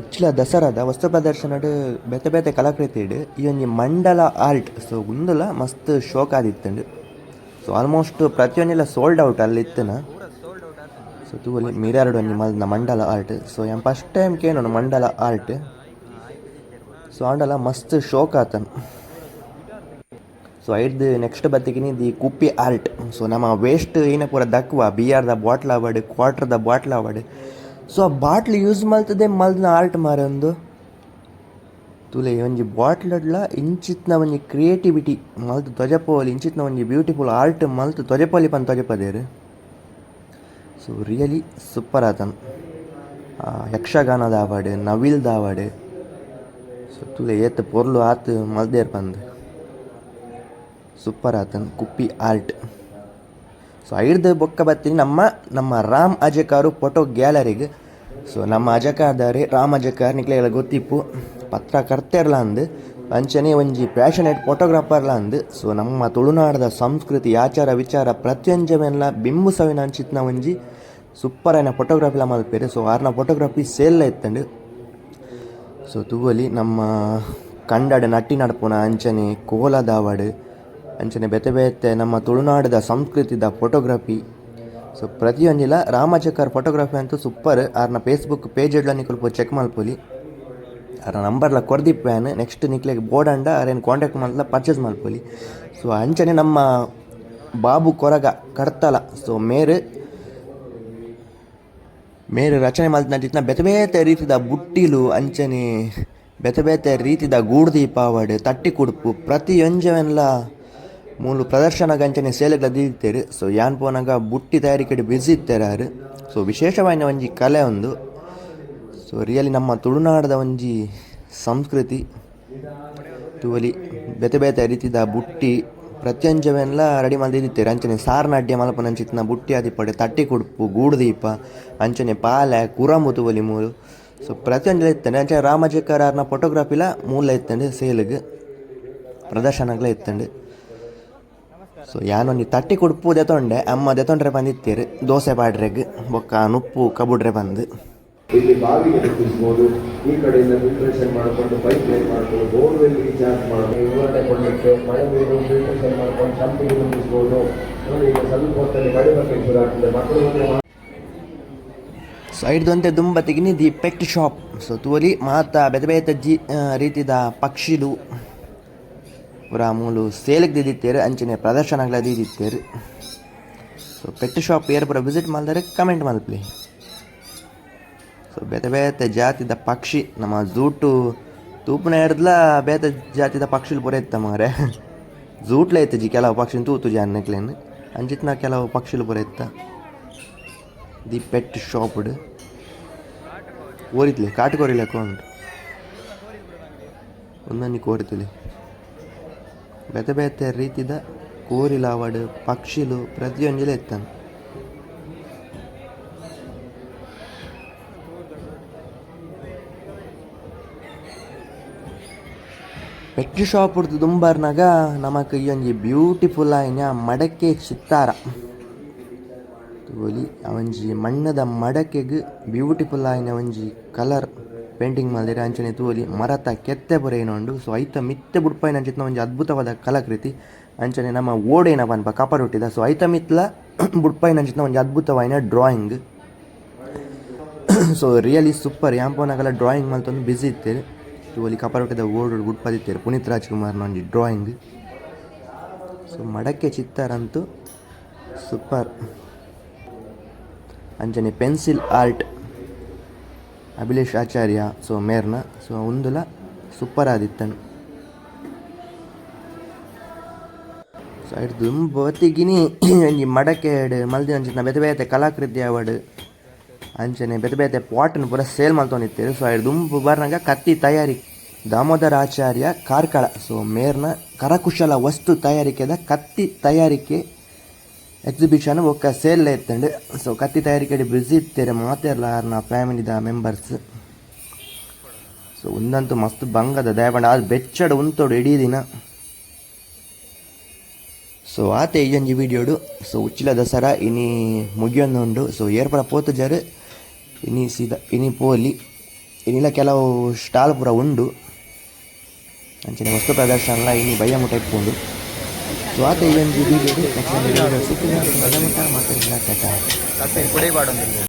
ಉಚ್ಚಿಲ ದಸರಾದ ವಸ್ತು ಪ್ರದರ್ಶನಡ್ ಬೆತೆ ಬೇತೆ ಕಲಾಕೃತಿಡ್ ಈ ಒಂಜಿ ಮಂಡಲ ಆರ್ಟ್, ಸೊ ಉಂದುಲ ಮಸ್ತ್ ಶೋಕ್ ಆದಿತ್ತುಂಡು ಸೊ ಆಲ್ಮೋಸ್ಟ್ ಪ್ರತಿಯೊಂದಿಲ್ಲ ಸೋಲ್ಡ್ ಔಟ್ ಅಲ್ಲಿ ಇತ್ತು ಸೊ ತೂವಲ್ಲಿ ಮಿರಾರ್ಡ್ ಒಂಜಿ ಮಲ್ನ mandala art. So um first time ಕೇನೋನು ಮಂಡಲ ಆರ್ಟ್. ಸೊ ಆಂಡಲ ಮಸ್ತ್ ಶೋಕ್ ಆತನ್. ಸೊ ಐಡ್ದು ನೆಕ್ಸ್ಟ್ ಬತ್ತಿಗಿನಿ ದಿ ಕುಪ್ಪಿ ಆರ್ಟ್. ಸೊ ನಮ್ಮ ವೇಸ್ಟ್ ಏನೇ ಪೂರ ದಕ್ವಾ ಬಿಯರ್ದ ಬಾಟ್ಲ್ ಆವಡ್ ಕ್ವಾರ್ಟರ್ದ ಬಾಟ್ಲ್ ಆವಡ್ ಸೊ ಆ ಬಾಟ್ಲ್ ಯೂಸ್ ಮಲ್ತದೆ ಮಲ್ನ ಆರ್ಟ್ ಮಾರಂದು. ತುಲೆ ಒಂಜಿ ಬಾಟ್ಲಡ್ಲ ಇಂಚಿತ್ನ ಒಂಜಿ ಕ್ರಿಯೇಟಿವಿಟಿ ಮಲ್ತ್ ತೊಜಪೋಲಿ ಇಂಚಿತ್ನ ಒಂಜಿ ಬ್ಯೂಟಿಫುಲ್ ಆರ್ಟ್ ಮಲ್ತ್ ತೊಜಪೋಲಿ ಪನ್ ತೊಜಪದೇರು ಸೊ ರಿಯಲಿ ಸೂಪರ್ ಆತನ್ ಆ, ಯಕ್ಷಗಾನದ ಆವಾಡೆ ನವಿಲ್ ಆವಡ್ ಸೊ ತುಲೆ ಏತ್ ಪೊರ್ಲು ಆತ್ ಮಲ್ದೇರ್ ಪಂದ್. ಸೂಪರ್ ಆತನ್ ಕುಪ್ಪಿ ಆರ್ಟ್ ಸೊ ಐಡ್ದು ಬೊಕ್ಕ ಬತ್ತೀನಿ ನಮ್ಮ ನಮ್ಮ ರಾಮ್ ಅಜಕಾರು ಫೋಟೋ ಗ್ಯಾಲರಿಗೆ. ಸೊ ನಮ್ಮ ಅಜಕಾರ್ದಾರೆ ರಾಮ್ ಅಜಕಾರ್ ನಿಕ್ಲೆಲ್ಲ ಗೊತ್ತಿಪ್ಪು. ಪತ್ರಕರ್ತೆರ್ಲ ಅಂದ್ ಅಂಚನೆ ಒಂಜಿ ಪ್ಯಾಷನೇಟ್ ಅಂದ್ ಸೊ ನಮ್ಮ ತುಳುನಾಡದ ಸಂಸ್ಕೃತಿ, ಆಚಾರ, ವಿಚಾರ ಪ್ರತಿಯೊಂಜವೆಲ್ಲ ಬಿಂಬಿಸವಿನ ಅಂಚಿತ್ನ ಒಂಜಿ ಸೂಪರ್ ಆಯ್ನ ಫೋಟೋಗ್ರಫಿಲ ಮಲ್ಪೇರು. ಸೊ ಆರ್ನ ಫೋಟೋಗ್ರಫಿ ಸೇಲ್ಲ ಇತ್ತಂಡು. ಸೊ ತೂವಲಿ ನಮ್ಮ ಕಂಡಡ ನಟ್ಟಿ ನಡ್ಪುನ ಅಂಚನೆ ಕೋಲದಾವಡ್ ಅಂಚನೆ ಬೆತೆ ಬೇತೆ ನಮ್ಮ ತುಳುನಾಡದ ಸಂಸ್ಕೃತಿದ ಫೋಟೋಗ್ರಫಿ ಸೊ ಪ್ರತಿಯೊಂದಿಲ್ಲ, ರಾಮಚಕರ್ ಫೋಟೋಗ್ರಾಫಿ ಅಂತೂ ಸೂಪರ್ ಆರ್ನ ಫೇಸ್ಬುಕ್ ಪೇಜ್ ಇಡ್ಲ ನಿಕಲ್ಪ ಚೆಕ್ ಮಲ್ಪೊಲಿ ಅರ ನಂಬರ್ಲ ಕೊರ್ದಿಪ್ಪ್ಯಾನ್ ನೆಕ್ಸ್ಟ್ ನಿಕ್ಲೆಗ್ ಬೋರ್ಡ್ ಅಂಡ ಅರೇನು ಕಾಂಟ್ಯಾಕ್ಟ್ ಮಾಡಲ್ಲ ಪರ್ಚೇಸ್ ಮಲ್ಪೊಲಿ ಸೊ ಅಂಚನೆ ನಮ್ಮ ಬಾಬು ಕೊರಗ ಕಡ್ತಲ ಸೊ ಮೇರು ಮೇರು ರಚನೆ ಮಲ್ತಿನ ಬೆತೆ ಬೇತೆ ರೀತಿದ ಬುಟ್ಟಿಲು, ಅಂಚನೆ ಬೆತೆ ಬೇತೆ ರೀತಿದ ಗೂಡುದೀಪಾವಡ್ ತಟ್ಟಿ ಕುಡುಪು ಪ್ರತಿಯೊಂಜವೆಲ್ಲ ಮೂಲು ಪ್ರದರ್ಶನಗ ಅಂಚನೆ ಸೇಲೆಗ್ಲ ದೀತೇರು ಸೊ ಯಾನ್ ಪೋನಾಗ ಬುಟ್ಟಿ ತಯಾರಿಕೆಡ್ ಬಿಸಿ ಇತ್ತೇರಾರು ಸೊ ವಿಶೇಷವಾದ ಒಂಜಿ ಕಲೆ ಒಂದು. ಸೊ ರಿಯಲಿ ನಮ್ಮ ತುಳುನಾಡದ ಒಂಜಿ ಸಂಸ್ಕೃತಿ, ತುವಲಿ, ಬೆತೆ ಬೇತೆ ರೀತಿದ ಬುಟ್ಟಿ, ಪ್ರತ್ಯಂಜವೆಲ್ಲ ರೆಡಿ ಮಲ್ದಿದ್ದೇವೆ ಅಂಚನೆ ಸಾರ್ನಾಡ್ಯ ಮಲ್ಪನಂಚಿತ್ತಿನ ಬುಟ್ಟಿ ಆದಿಪ್ಪಡೆ ತಟ್ಟಿ ಕುಡುಪು ಗೂಡುದೀಪ ಅಂಚನೆ ಪಾಲೆ, ಕುರಮು ತುವಲಿ ಮೂಲು. ಸೊ ಪ್ರತಿಯೊಂದು ಇತ್ತಂಡೆ, ಅಂಚನೆ ರಾಮಜಕರಾರ್ನ ಫೋಟೋಗ್ರಾಫಿಲ ಮೂಲ ಇತ್ತಂಡೆ, ಸೇಲಿಗೆ ಪ್ರದರ್ಶನಗಳ ಇತ್ತಂಡೆ. ಸೊ ಯಾನೊಂದು ತಟ್ಟಿ ಕುಡುಪು ದೆತೊಂಡೆ ಅಮ್ಮ ದೆತೊಂಡ್ರೆ ಬಂದಿತ್ತೀರಿ. ದೋಸೆ ಪಾಡ್ರೆಗ್ ಬೊಕ್ಕ ನುಪ್ಪು ಕಬುಡ್ರೆ ಬಂದು. ಇಲ್ಲಿ ಬಾವಿಗೆ ರೂಪಿಸ್ಬೋದು ಈ ಕಡೆಯಿಂದ ಫಿಲ್ಟ್ರೇಷನ್ ಮಾಡಿಕೊಂಡು ಪೈಪ್ ಲೈನ್ ಮಾಡಿಕೊಂಡು ಬೋರ್ವೆಲ್ ರೀಚಾರ್ಜ್ ಮಾಡಿ ವಿವರಣೆ ಕೊಡಲಿಕ್ಕೆ ಮಳೆ ನೀರು ಫಿಲ್ಟ್ರೇಷನ್ ಮಾಡ್ಕೊಂಡು ಸಂಪಿಗೆ ಹೊಂದಿಸ್ಬೋದು ನೋಡಿ ಈಗ ಸ್ವಲ್ಪ ಹೊತ್ತಲ್ಲಿ ಮಳೆ ಬರ್ಲಿಕ್ಕೆ ಶುರು ಆಗ್ತದೆ. ಮಕ್ಕಳು ಸೊ ಮಾ- ಸೈಡ್ದೊಂತೆ ದುಂಬ ತೆಗಿನಿ ದಿ ಪೆಟ್ ಶಾಪ್ ಸೊ ತೂಲಿ ಮಾತ ಬೆತೆ ಬೇತೆ ಜಿ ರೀತಿದ ಪಕ್ಷಿಲು. ಮೂಲು ಸೇಲಿಗೆ ದಿದ್ದಿತ್ತೇರು ಅಂಚನೆ ಪ್ರದರ್ಶನಗಳ ದಿದ್ದಿತ್ತೇರು ಸೊ ಪೆಟ್ ಶಾಪ್ ಏರ್ ಪೂರ ವಿಸಿಟ್ ಮಾಡಿದರೆ ಕಮೆಂಟ್ ಮಲ್ಪ್ಲಿ ಸೊ ಬೇತೆ ಬೇತೆ ಜಾತಿದ ಪಕ್ಷಿ, ನಮ್ಮ ಝೂಟು ತೂಪುನ ಹಿಡ್ದ್ಲ ಬೇತೆ ಜಾತಿದ ಪಕ್ಷಿಲು ಪೂರ ಇತ್ತ ಮಾರೆ. ಝೂಟ್ಲೆ ಇತ್ತು ಜಿ, ಕೆಲವು ಪಕ್ಷಿ ತೂತು ಜಾನ್ನಕ್ಲೇನ್ ಅಂಚಿತ್ನ ಕೆಲವು ಪಕ್ಷಿಲು ಪೂರ ಇತ್ತ. ದಿ ಪೆಟ್ ಶಾಪ್ಡ್ ಓರಿತ್ಲೆ ಕಾಟುಕೋರಿಲೆ ಅಕೌಂಟ್. ಒಂದೊಂದು ಕೋರಿತಲಿ ಬೇತೆ ಬೇತೆ ರೀತಿದ ಕೋರಿಲಾವಡ್ ಪಕ್ಷಿಲು ಪ್ರತಿಯೊಂದಿಲ ಇತ್ತಾನ. ಪೆಟ್ ಶಾಪ್ ಉಡ್ದು ದುಂಬರ್ನಾಗ ನಮಕ್ ಈ ಬ್ಯೂಟಿಫುಲ್ ಆಯ್ನ ಮಡಕೆ ಚಿತ್ತಾರ. ತೋಲಿ ಅವಂಜಿ ಮಣ್ಣದ ಮಡಕೆಗ್ ಬ್ಯೂಟಿಫುಲ್ ಆಯ್ನ ಒಂಜಿ ಕಲರ್ ಪೇಂಟಿಂಗ್ ಮಾಡಿದ್ರೆ ಅಂಚನೆ ತೋಲಿ ಮರತ ಕೆತ್ತೆ ಪುರ ಸೊ ಐತ ಮಿತ್ತೆ ಬುಡ್ಪಾಯಿನ ಅಂಚಿತ್ನ ಒಂಜಿ ಅದ್ಭುತವಾದ ಕಲಾಕೃತಿ. ಅಂಚನೆ ನಮ್ಮ ಓಡೇನ ಪನ್ಪ ಕಪರೊಟ್ಟಿದ. ಸೊ ಐತ ಮಿತ್ಲ ಬುಡ್ಪಾಯಿನ ಅಂಚಿತ್ನ ಒಂಜಿ ಅದ್ಭುತವಾಯಿನ ಡ್ರಾಯಿಂಗ್ ಸೊ ರಿಯಲಿ ಸೂಪರ್ ಯಾಂಪೋನಗಲ ಡ್ರಾಯಿಂಗ್ ಮಲ್ತೊಂದು ಬಿಸಿ ಇತ್ತೇರು. ತೋಲಿ ಕಪರೊಟ್ಟಿದ ಓಡು ಬುಡ್ಪದಿತ್ತೇರು ಪುನೀತ್ ರಾಜ್ಕುಮಾರ್ನ ಒಂಜಿ ಡ್ರಾಯಿಂಗ್ ಸೊ ಮಡಕೆ ಚಿತ್ತಾರಂತೂ ಸೂಪರ್ ಅಂಚನೆ pencil art Abhilesh Acharya, so ಮೇರ್ನ, so ಉಂದುಲ ಸೂಪರ್ ಆದಿತ್ತನು ಸೊ ಐಟ್ ದುಂಬತ್ತಿಗಿನಿ ಒಂಜಿ ಮಡಕೆ ಮಲ್ದಿನ ಅಂಚಿನ ಬೆತೆ ಬೇತೆ ಕಲಾಕೃತಿ ಅವಡ್, ಅಂಚನೆ ಬೆತೆ ಬೇತೆ ಪಾಟ್ನ ಪೂರ ಸೇಲ್ ಮಲ್ತೊಂದಿತ್ತೇರು ಸೊ ಐಟ್ ದುಂಬು ಬರ್ನಾಗ ಕತ್ತಿ ತಯಾರಿ, ದಾಮೋದರ ಆಚಾರ್ಯ ಕಾರ್ಕಳ, ಸೊ ಮೇರ್ನ ಕರಕುಶಲ ವಸ್ತು ತಯಾರಿಕೆದ ಕತ್ತಿ ತಯಾರಿಕೆ ಎಕ್ಸಿಬಿಷನ್ ಒಕ್ಕ ಸೇಲ್ ಇತ್ತಂಡು. ಸೊ ಕತ್ತಿ ತಯಾರಿಕೆಡೆ ಬ್ಯುಸಿ ಇತ್ತೇರೆ ನಾ ಫ್ಯಾಮಿಲಿ ಫ್ಯಾಮಿಲಿದ ಮೆಂಬರ್ಸ್ ಸೊ ಒಂದಂತೂ ಮಸ್ತ್ ಬಂಗದ ದಯಪಂಡ ಅದು ಬೆಚ್ಚಡ ಉಂತೋಡು ಇಡೀ ದಿನ. ಸೊ ಆತ ಈಜಂಜಿ ವಿಡಿಯೋಡು ಸೊ ಉಚ್ಚಿಲ ದಸರಾ ಇನಿ ಮುಗಿಯೊಂದುಂಡು ಸೊ ಏರ್ಪಡ ಪೋತ ಜರು ಇನಿ ಸೀದ ಇನಿ ಪೋಲಿ. ಇನ್ನಿಲ್ಲ ಕೆಲವು ಸ್ಟಾಲ್ ಪೂರ ಉಂಡು. ಅಂಚಿನ ವಸ್ತು ಪ್ರದರ್ಶನ ಇನಿ ಬಯ್ಯ ಮುಟ್ಟ ಇಪ್ಪುಂಡು. ಸೊ ಆತ ಈ ಒಂದು ವೀಡಿಯೋಡು ನೆಕ್ಸ್ಟ್ ಒಂದು ವೀಡಿಯೋ ಸಿಕ್ಕಿದ್ರೆ